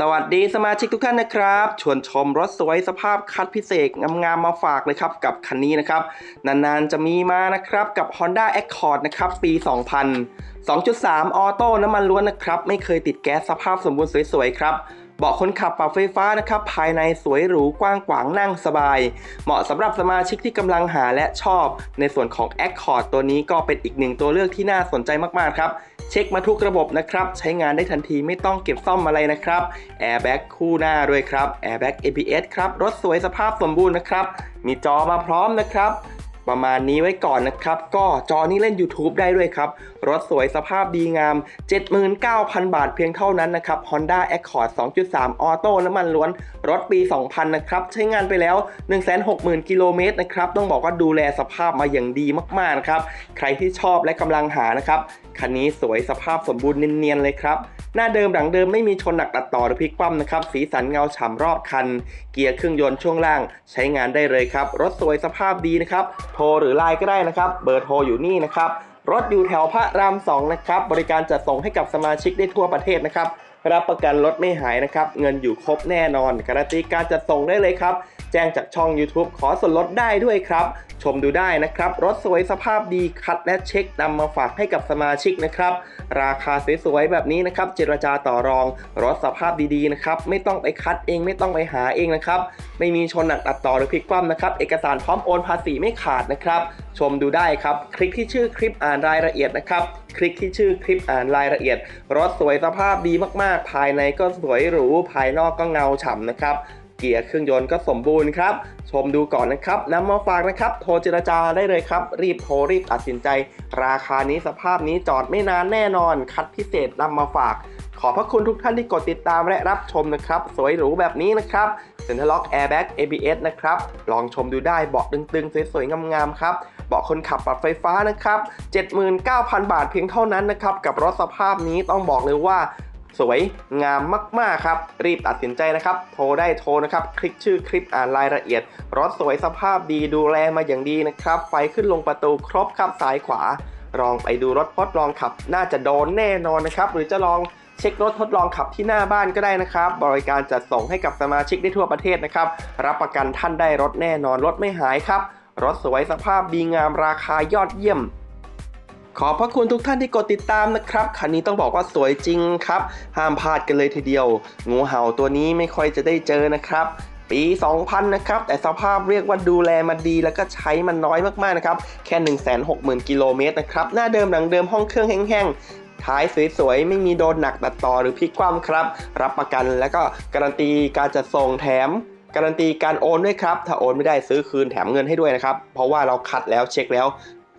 สวัสดีสมาชิกทุกท่านนะครับ ชวนชมรถสวยสภาพคัดพิเศษงามๆมาฝากเลยครับ กับคันนี้นะครับ นานๆจะมีมานะครับ กับ Honda Accord นะครับ ปี 2000 2.3 ออโต้น้ำมันล้วนนะครับ ไม่เคยติดแก๊สสภาพสมบูรณ์สวยๆครับ เบาะคนขับปรับไฟฟ้านะครับภายในสวยหรูกว้างขวางนั่งสบาย เหมาะสำหรับสมาชิกที่กำลังหาและชอบ ในส่วนของ Accord ตัวนี้ก็เป็นอีกหนึ่งตัวเลือกที่น่าสนใจมากๆครับเช็คมาทุกระบบนะครับใช้งานได้ทันทีไม่ต้องเก็บซ่อมอะไรนะครับแอร์แบ็กคู่หน้าด้วยครับแอร์แบ็ก ABS ครับรถสวยสภาพสมบูรณ์นะครับมีจอมาพร้อมนะครับ ประมาณนี้ไว้ก่อนนะครับ ก็จอนี้เล่น YouTube ได้ด้วยครับ รถสวยสภาพดีงาม 79,000 บาทเพียงเท่านั้นนะครับ Honda Accord 2.3ออโต้น้ำมันล้วน รถปี 2000 นะครับ ใช้งานไปแล้ว 160,000 กิโลเมตรนะครับ ต้องบอกว่าดูแลสภาพมาอย่างดีมากๆนะครับ ใครที่ชอบและกำลังหานะครับ คันนี้สวยสภาพสมบูรณ์เนียนๆเลยครับ หน้าเดิมหลังเดิมไม่มีชนหนักตัดต่อหรือพลิกคว่ำนะครับสีสันเงาฉ่ำรอบคัน เกียร์เครื่องยนต์ช่วงล่าง ใช้งานได้เลยครับ รถสวยสภาพดีนะครับโทรหรือไลน์ก็ได้นะครับ เบอร์โทรอยู่นี่นะครับรถอยู่แถวพระรามสองนะครับบริการจัดส่งให้กับสมาชิกได้ทั่วประเทศนะครับ รับประกันรถไม่หายนะครับ เงินอยู่ครบแน่นอนการันตีการจัดส่งได้เลยครับแจ้งจากช่อง YouTube ขอส่วนลดได้ด้วยครับ ชมดูได้นะครับ รถสวยสภาพดีคัดและเช็คนำมาฝากให้กับสมาชิกนะครับ ราคาสวยๆแบบนี้นะครับ เจรจาต่อรอง รถสภาพดีๆนะครับ ไม่ต้องไปคัดเองไม่ต้องไปหาเองนะครับ ไม่มีชนหนักตัดต่อหรือพลิกคว่ำนะครับ เอกสารพร้อมโอนภาษีไม่ขาดนะครับ ชมดูได้ครับ คลิกที่ชื่อคลิปอ่านรายละเอียดนะครับ คลิกที่ชื่อคลิปอ่านรายละเอียด รถสวยสภาพดีมากๆ ภายในก็สวยหรู ภายนอกก็เงาฉ่ำนะครับ เกียร์เครื่องยนต์ก็สมบูรณ์ครับ ชมดูก่อนนะครับนำมาฝากนะครับ โทรเจรจาได้เลยครับ รีบโทรรีบตัดสินใจ ราคานี้สภาพนี้จอดไม่นานแน่นอน คัดพิเศษนำมาฝากขอบพระคุณทุกท่านที่กดติดตามและรับชมนะครับ สวยหรูแบบนี้นะครับเซ็นทรัลล็อกแอร์แบ็ก ABS นะครับ ลองชมดูได้เบาะตึงๆ สวยๆ งามๆ ครับ เบาะคนขับปรับไฟฟ้านะครับ 79,000 บาทเพียงเท่านั้นนะครับ กับรถสภาพนี้ต้องบอกเลยว่าสวยงามมาก ๆ ครับ รีบตัดสินใจนะครับ โทรได้โทรนะครับ คลิกชื่อคลิปอ่านรายละเอียด รถสวยสภาพดีดูแลมาอย่างดีนะครับ ไฟขึ้นลงประตูครบครับซ้ายขวา ลองไปดูรถทดลองขับ น่าจะโดนแน่นอนนะครับ หรือจะลองเช็ครถทดลองขับที่หน้าบ้านก็ได้นะครับ บริการจัดส่งให้กับสมาชิกได้ทั่วประเทศนะครับ รับประกันท่านได้รถแน่นอนรถไม่หายครับ รถสวยสภาพดีงามราคายอดเยี่ยม ขอพระคุณทุกท่านที่กดติดตามนะครับ คันนี้ต้องบอกว่าสวยจริงครับ ห้ามพลาดกันเลยทีเดียว งูเห่าตัวนี้ไม่ค่อยจะได้เจอนะครับ ปี 2000 นะครับ แต่สภาพเรียกว่าดูแลมันดีแล้วก็ใช้มันน้อยมากๆนะครับ แค่ 160,000 กิโลเมตรนะครับ หน้าเดิมหลังเดิมห้องเครื่องแห้งๆท้ายสวยๆ ไม่มีโดนหนักตัดต่อหรือพลิกคว่ำครับ รับประกันแล้วก็การันตีการจัดส่งแถม การันตีการโอนด้วยครับ ถ้าโอนไม่ได้ซื้อคืนแถมเงินให้ด้วยนะครับ เพราะว่าเราคัดแล้วเช็คแล้ว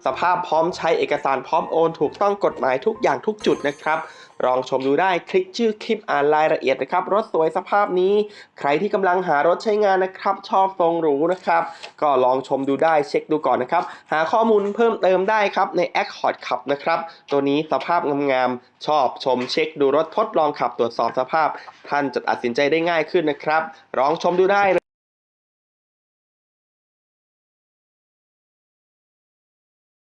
สภาพพร้อมใช้เอกสารพร้อมโอน ถูกต้องกฎหมายทุกอย่างทุกจุดนะครับลองชมดูได้คลิกชื่อคลิปอ่านรายละเอียดนะครับ รถสวยสภาพนี้ ใครที่กำลังหารถใช้งานนะครับ ชอบทรงหรูนะครับ ก็ลองชมดูได้เช็คดูก่อนนะครับ หาข้อมูลเพิ่มเติมได้ครับใน Accord ขับนะครับ ตัวนี้สภาพงามๆชอบชมเช็คดูรถทดลองขับตรวจสอบสภาพ ท่านจะตัดสินใจได้ง่ายขึ้นนะครับ ลองชมดูได้